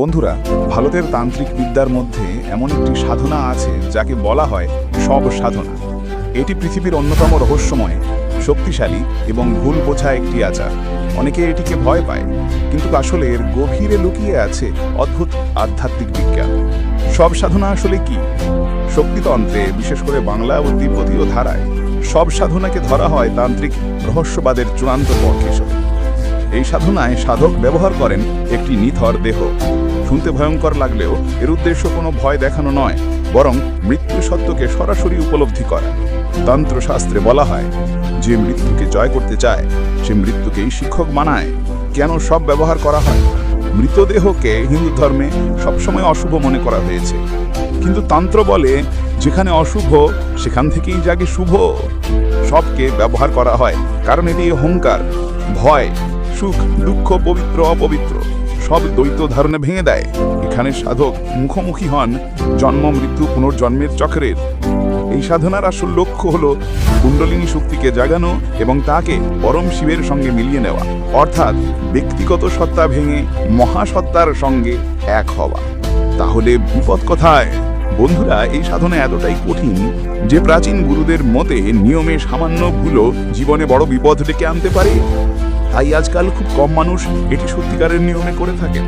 বন্ধুরা, ভারতের তান্ত্রিক বিদ্যার মধ্যে এমন একটি সাধনা আছে যাকে বলা হয় সব সাধনা। এটি পৃথিবীর অন্যতম রহস্যময়, শক্তিশালী এবং ভুল বোঝা একটি আচার। অনেকে এটিকে ভয় পায়, কিন্তু আসলে এর গভীরে লুকিয়ে আছে অদ্ভুত আধ্যাত্মিক বিজ্ঞান। সব সাধনা আসলে কি? শক্তিতন্ত্রে, বিশেষ করে বাংলা ও তিব্বতীয় ধারায়, সব সাধনাকে ধরা হয় তান্ত্রিক রহস্যবাদের চূড়ান্ত পথ হিসেবে। এই সাধনায় সাধক ব্যবহার করেন একটি নিথর দেহ। শুনতে ভয়ঙ্কর লাগলেও এর উদ্দেশ্য কোনো ভয় দেখানো নয়, বরং মৃত্যু সত্যকে সরাসরি উপলব্ধি করা। তন্ত্রশাস্ত্রে বলা হয়, যে মৃত্যুকে জয় করতে চায়, সে মৃত্যুকেই শিক্ষক মানায় কেন সব ব্যবহার করা হয়? মৃতদেহকে হিন্দু ধর্মে সবসময় অশুভ মনে করা হয়েছে। কিন্তু তন্ত্র বলে, যেখানে অশুভ, সেখান থেকেই জাগে শুভ। সবকে ব্যবহার করা হয়, কারণ এটি অহংকার, ভয়, সুখ, দুঃখ, পবিত্র, অপবিত্র। সব দ্বৈত ধারণে ভেঙে দেয়। এখানে সাধক মুখোমুখি হন জন্ম, মৃত্যু, পুনর্জন্মের চক্রের। এই সাধনার আসল লক্ষ্য হল কুণ্ডলিনী শক্তিকে জাগানো এবং তাকে পরম শিবের সঙ্গে মিলিয়ে নেওয়া। অর্থাৎ ব্যক্তিগত সত্তা ভেঙে মহাসত্তার সঙ্গে এক হওয়া। তাহলে বিপদ কথায়? বন্ধুরা, এই সাধনা এতটাই কঠিন যে প্রাচীন গুরুদের মতে নিয়মে সামান্য ভুলও জীবনে বড় বিপদ ডেকে আনতে পারে। তাই আজকাল খুব কম মানুষ এটি সত্যিকারের নিয়মে করে থাকেন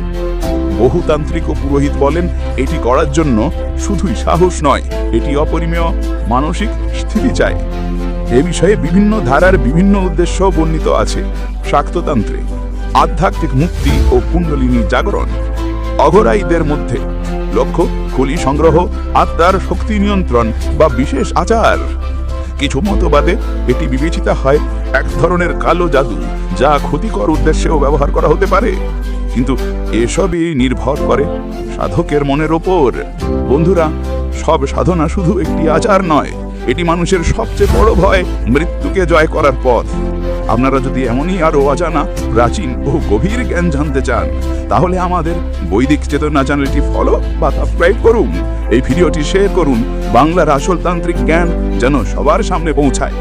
বহুতান্ত্রিক ও পুরোহিত বলেন, এটি করার জন্য শুধুই সাহস নয়, এটি অপরিমেয় মানসিক স্থিতি চায়। এ বিষয়ে বিভিন্ন ধারার বিভিন্ন উদ্দেশ্য বর্ণিত আছে। শাক্ততন্ত্রে আধ্যাত্মিক মুক্তি ও কুণ্ডলিনী জাগরণ। অঘরাইদের মধ্যে লক্ষ্য, খুলি সংগ্রহ, আত্মার শক্তি নিয়ন্ত্রণ বা বিশেষ আচার। কিছু মতবাদে এটি বিবেচিত হয় এক ধরনের কালো জাদু, যা ক্ষতিকর উদ্দেশ্যেও ব্যবহার করা হতে পারে। কিন্তু এসবই নির্ভর করে সাধকের মনের ওপর। বন্ধুরা, সব সাধনা শুধু একটি আচার নয়, এটি মানুষের সবচেয়ে বড় ভয়, মৃত্যুকে জয় করার পথ। আপনারা যদি এমনই আরও অজানা, প্রাচীন ও গভীর জ্ঞান জানতে চান, তাহলে আমাদের বৈদিক চেতনা চ্যানেলটি ফলো বা সাবস্ক্রাইব করুন। এই ভিডিওটি শেয়ার করুন। বাংলার আসল তান্ত্রিক জ্ঞান যেন সবার সামনে পৌঁছায়।